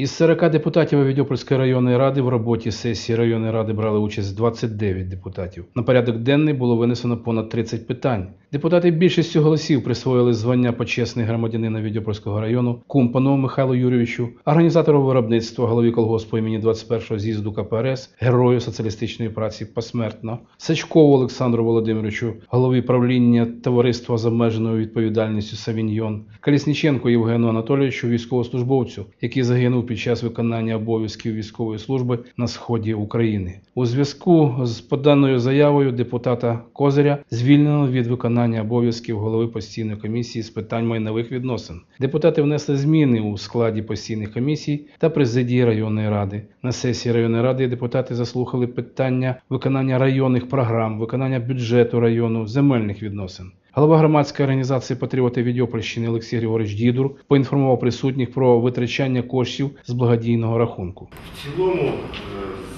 Із 40 депутатів Авідьопольської районної ради в роботі сесії районної ради брали участь 29 депутатів. На порядок денний було винесено понад 30 питань. Депутати більшістю голосів присвоїли звання почесний громадянин Авідьопольського району Кумпанову Михайлу Юрійовичу, організатору виробництва голові колгоспу імені 21-го з'їзду КПРС, герою соціалістичної праці посмертно, Сачкову Олександру Володимировичу, голові правління товариства з обмеженою відповідальністю Савіньйон, Колісніченку Євгену Анатолійовичу, військовослужбовцю, який загинув під час виконання обов'язків військової служби на сході України. У зв'язку з поданою заявою депутата Козиря звільнено від виконання обов'язків голови постійної комісії з питань майнових відносин. Депутати внесли зміни у складі постійних комісій та президії районної ради. На сесії районної ради депутати заслухали питання виконання районних програм, виконання бюджету району, земельних відносин. Голова громадської організації Патріоти Відьопольщини Олексій Григорович Дідур поінформував присутніх про витрачання коштів з благодійного рахунку. В цілому е,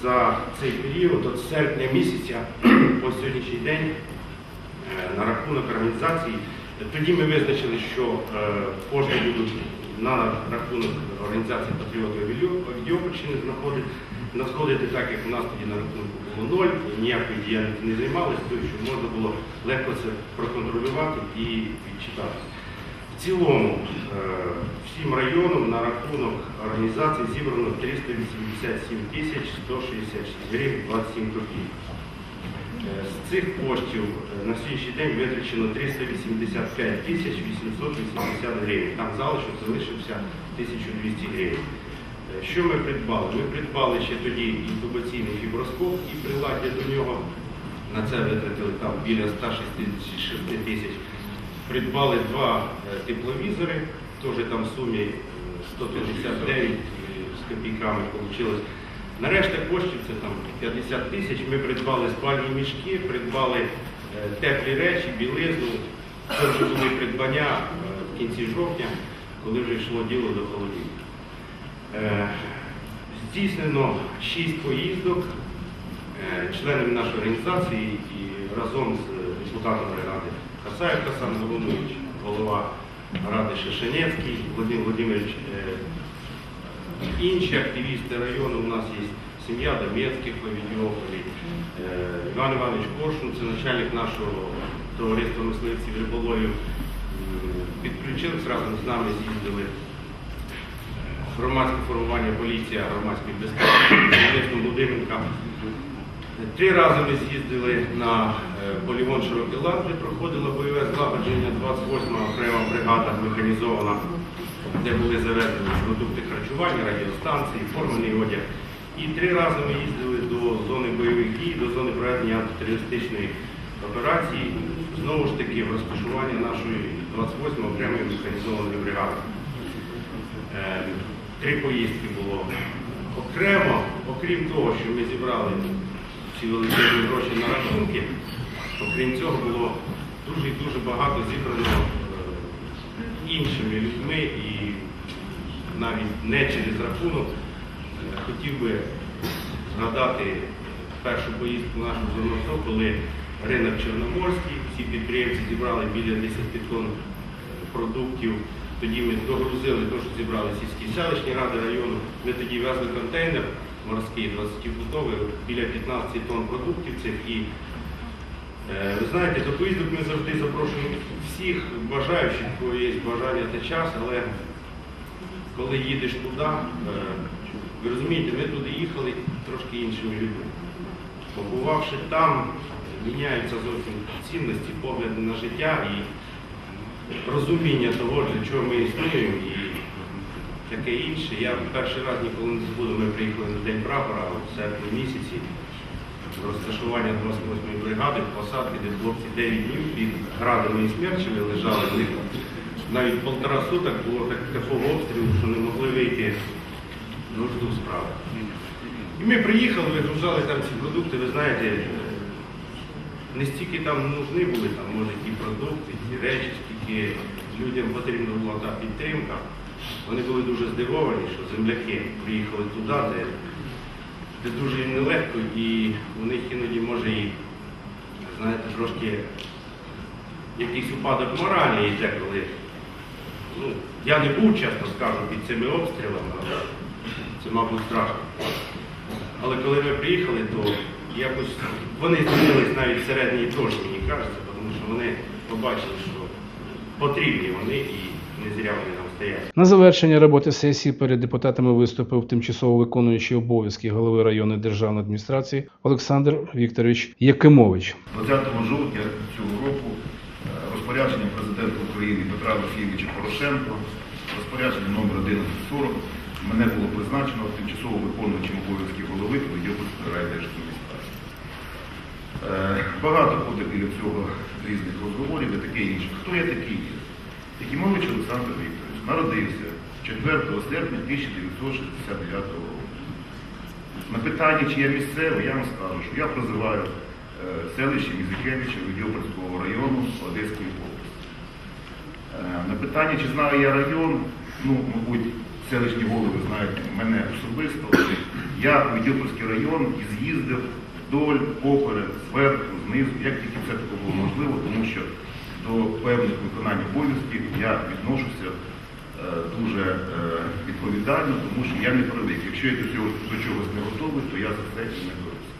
за цей період, від серпня місяця по сьогоднішній день, е, на рахунок організації, тоді ми визначили, що е, кошти будуть на рахунок організації Патріотів Відьопольщини знаходити, надходити так, як у нас тоді на рахунку було ноль, ніякої діяльності не займалися, тому що можна було легко це проконтролювати і відчитати. В цілому е, всім районам на рахунок організації зібрано 387 тисяч 166 гривень 27 копійок. Е, З цих коштів е, на сьогоднішній день витрачено 385 тисяч 880 гривень. Там залишок залишився 1200 гривень. Е, Що ми придбали? Ми придбали ще тоді інтубаційний фіброскоп і приладдя до нього. На це витратили там біля 166 тисяч. Придбали два е, тепловізори, теж там в сумі е, 159 з копійками вийшло. Нарешті коштів це там 50 тисяч. Ми придбали спальні мішки, придбали е, теплі речі, білизну. Це вже були придбання е, в кінці жовтня, коли вже йшло діло до холодів. Е, Здійснено 6 поїздок е, членами нашої організації і разом з депутатом ради Хасаєв Хасан Головнович, голова ради Шишенецький, Владимир Владимирович, е, інші активісти району. У нас є сім'я Домецьких е, Іван Іванович Коршун, це начальник нашого товариства мисливців риболовів. Підключились разом з нами, з'їздили громадське формування поліція громадської безпеки керівництвом Володимирка. Три рази ми з'їздили на е, полігон Широкий Лад, проходило бойове злагодження 28 окрема бригада механізована, де були завезені продукти харчування, радіостанції, формений одяг. І три рази ми їздили до зони бойових дій, до зони проведення антитерористичної операції, знову ж таки в розташування нашої 28 окремої механізованої бригади. Три поїздки було окремо, окрім того, що ми зібрали ці величезні гроші на рахунки, окрім цього було дуже дуже багато зібрано е, іншими людьми і навіть не через рахунок. Е, Хотів би згадати першу поїздку нашу в коли ринок Чорноморський, всі підприємці зібрали біля 10 тонн е, продуктів. Тоді ми догрузили те, що зібрали сільські селищні ради району. Ми тоді везли контейнер морський 20-футовий, біля 15 тонн продуктів цих. І е, ви знаєте, до поїздок ми завжди запрошуємо всіх бажаючих, кого є бажання та час, але коли їдеш туди, е, ви розумієте, ми туди їхали трошки іншими людьми. Побувавши там, міняються зовсім цінності, погляди на життя і розуміння того, для чого ми існуємо і таке інше. Я перший раз ніколи не забуду, ми приїхали на День прапора у серпні місяці розташування 28-ї бригади в посадки, де хлопці 9 днів під градами і смерчами лежали. В них навіть полтора суток було так, такого обстрілу, що не могли вийти до справи. І ми приїхали, вигружали там ці продукти, ви знаєте, не стільки там нужні були, там, може, ті продукти, ті речі, скільки людям потрібна була та підтримка. Вони були дуже здивовані, що земляки приїхали туди, де, де дуже їм нелегко, і у них іноді може і, знаєте, трошки якийсь упадок моралі йде, коли ну, я не був, чесно скажу, під цими обстрілами, але Це, мабуть, страшно. Але коли ми приїхали, то якось вони змінились навіть всередині теж, мені кажеться, тому що вони побачили, що потрібні вони і не зря вони там стоять. На завершення роботи сесії перед депутатами виступив тимчасово виконуючий обов'язки голови районної державної адміністрації Олександр Вікторович Якимович. 20 жовтня цього року е, розпорядженням президента України Петра Олексійовича Порошенко, розпорядження номер 1140 мене було призначено тимчасово виконуючим обов'язки голови Подільської райдержадміністрації. Е, Багато ходить біля цього різних розговорів і таке інше. Хто я такий є? Якимович Олександр Вікторович народився 4 серпня 1969 року. На питання, чи я місцевий, я вам скажу, що я прозиваю е, селище Мізикевича Відьопольського району Одеської області. Е, На питання, чи знаю я район, ну, мабуть, селищні голови знають мене особисто. Я у Відьопольський район і з'їздив вдоль, поперед, зверху, знизу, як тільки це таке було можливо, тому що до певних виконань обов'язків я відношуся е, дуже е, відповідально, тому що я не привик. Якщо я до цього до чогось не готовий, то я за це і не беруся.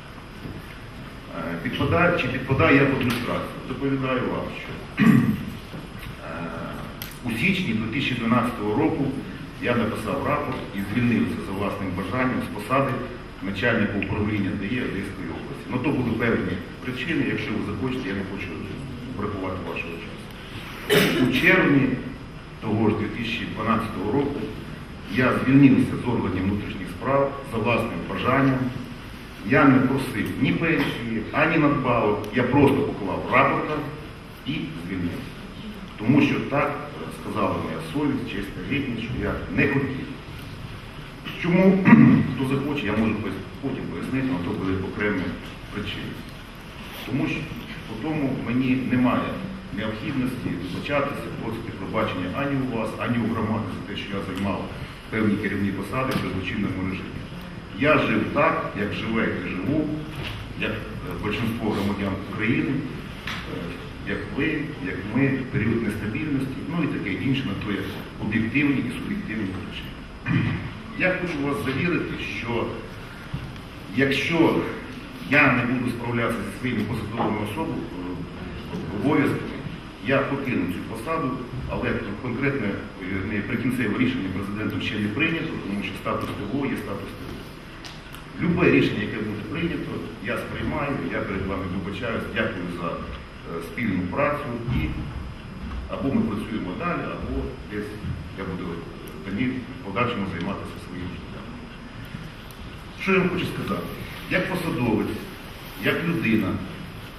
Е, Підпадаю, чи підпадаю я в адміністрацію? Доповідаю вам, що е, у січні 2012 року я написав рапорт і звільнився за власним бажанням з посади начальника управління ДАІ Одеської області. Ну то були певні причини, якщо ви захочете, я не хочу бракувати вашого часу. У червні того ж 2012 року я звільнився з органів внутрішніх справ за власним бажанням. Я не просив ні пенсії, ані надбавок. Я просто поклав рапорта і звільнився. Тому що так сказала моя совість, честь та гідність, що я не хотів. Чому хто захоче, я можу потім пояснити, але то були окремі причини. Тому що по тому мені немає необхідності вибачатися, просити пробачення ані у вас, ані у громади за те, що я займав певні керівні посади при злочинному режимі. Я жив так, як живе і живу, як е, більшість громадян України, е, як ви, як ми, період нестабільності, ну і таке інше, на то є об'єктивні і суб'єктивні причини. Я хочу вас завірити, що якщо я не буду справлятися зі своїми посадовими особами, обов'язками, я покину цю посаду, але конкретне е, прикінцеве рішення президентом ще не прийнято, тому що статус ТВО є статус ТВО. Любе рішення, яке буде прийнято, я сприймаю, я перед вами вибачаюсь, дякую за е, спільну працю і або ми працюємо далі, або десь я буду е, тоді в подальшому займатися. Що я вам хочу сказати? Як посадовець, як людина,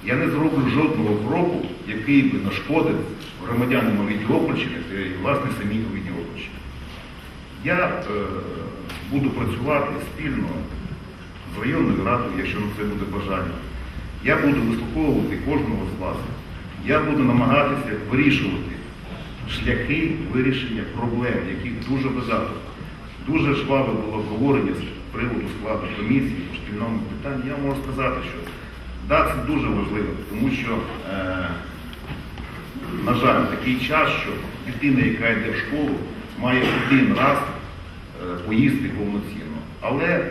я не зроблю жодного кроку, який би нашкодив громадянам Відіопольщини та і власне самій Відіопольщині. Я е, буду працювати спільно з районною радою, якщо на це буде бажання. Я буду вислуховувати кожного з вас. Я буду намагатися вирішувати шляхи вирішення проблем, яких дуже багато. Дуже жваве було обговорення приводу складу комісії по шкільному питанні. Я можу сказати, що да, це дуже важливо, тому що, е, на жаль, такий час, що дитина, яка йде в школу, має один раз е, поїсти повноцінно. Але е,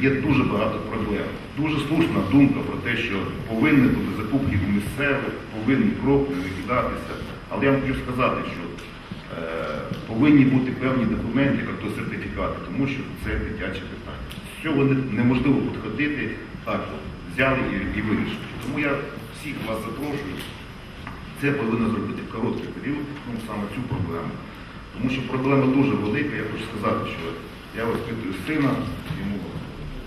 є дуже багато проблем. Дуже слушна думка про те, що повинні бути закупки у місцевих, повинні кроки викидатися. Але я вам хочу сказати, що е, повинні бути певні документи, як то сертифікати, тому що це дитяче питання. З цього неможливо підходити так, от, взяли і, і вирішили. Тому я всіх вас запрошую. Це повинно зробити в короткий період, ну саме цю проблему. Тому що проблема дуже велика. Я хочу сказати, що я воспитую сина, йому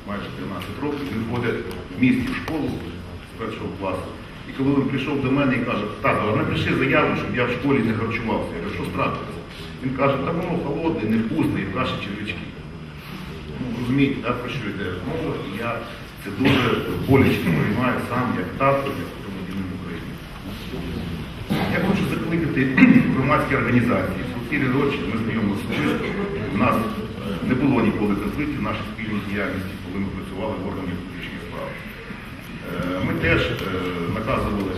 майже 13 років, він ходить в місті в школу з першого класу. І коли він прийшов до мене і каже, тато, напиши заяву, щоб я в школі не харчувався. Я кажу, що страшно? Він каже, та воно холодне, невкусне, і в каші червячки. Ну, розумієте, так, про що йде мова, і я це дуже боляче приймаю сам як тато, як громадянин України. Я хочу закликати громадські організації. Сухірі Рочі, ми знайомі особисто. У нас не було ніколи конфліктів в нашій спільній діяльності, коли ми працювали в органах внутрішніх справ. Е, Ми теж е, наказували,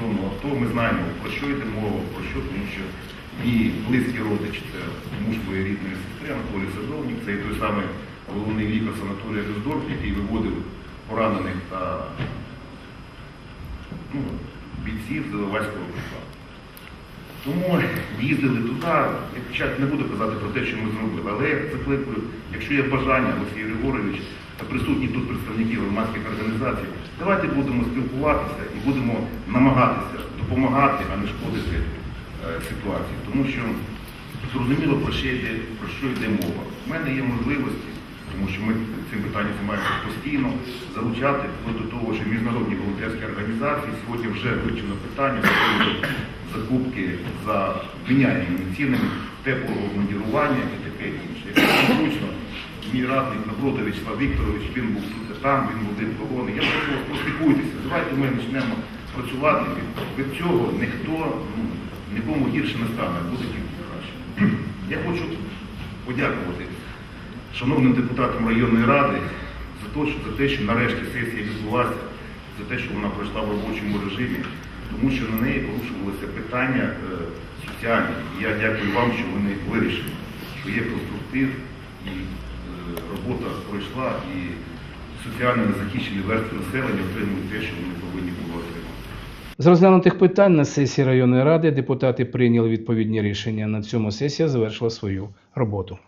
зону АТО. Ми знаємо, про що йде мова, про що, тому що Мій близький родич, це муж моєї рідної сестри Анатолій Садовник, це і той самий головний лікар санаторія Дюсдорф, який виводив поранених та ну, бійців з Іловайського кружка. Тому їздили туди, я не буду казати про те, що ми зробили, але я закликаю, якщо є бажання, Олексій Григорович, присутні тут представники громадських організацій, давайте будемо спілкуватися і будемо намагатися допомагати, а не шкодити е, ситуації. Тому що зрозуміло, про що йде, про що йде мова. У мене є можливості, тому що ми цим питанням займаємося постійно, залучати до того, що міжнародні волонтерські організації сьогодні вже вивчено питання приводу закупки за міняємими цінами теплого обмундірування і таке інше. Мій радник Наброда Вячеслав Вікторович, він був тут там, він водив колони. Я прошу вас, поспілкуйтеся, давайте ми почнемо працювати. Від, цього ніхто ну, нікому гірше не стане, буде тільки краще. Я хочу подякувати шановним депутатам районної ради за те, що, за те, що нарешті сесія відбулася, за те, що вона пройшла в робочому режимі, тому що на неї порушувалися питання е, соціальні. І я дякую вам, що вони вирішені, що є конструктив робота пройшла, і соціально незахищені верстви населення отримують те, що вони повинні були отримати. З розглянутих питань на сесії районної ради депутати прийняли відповідні рішення. На цьому сесія завершила свою роботу.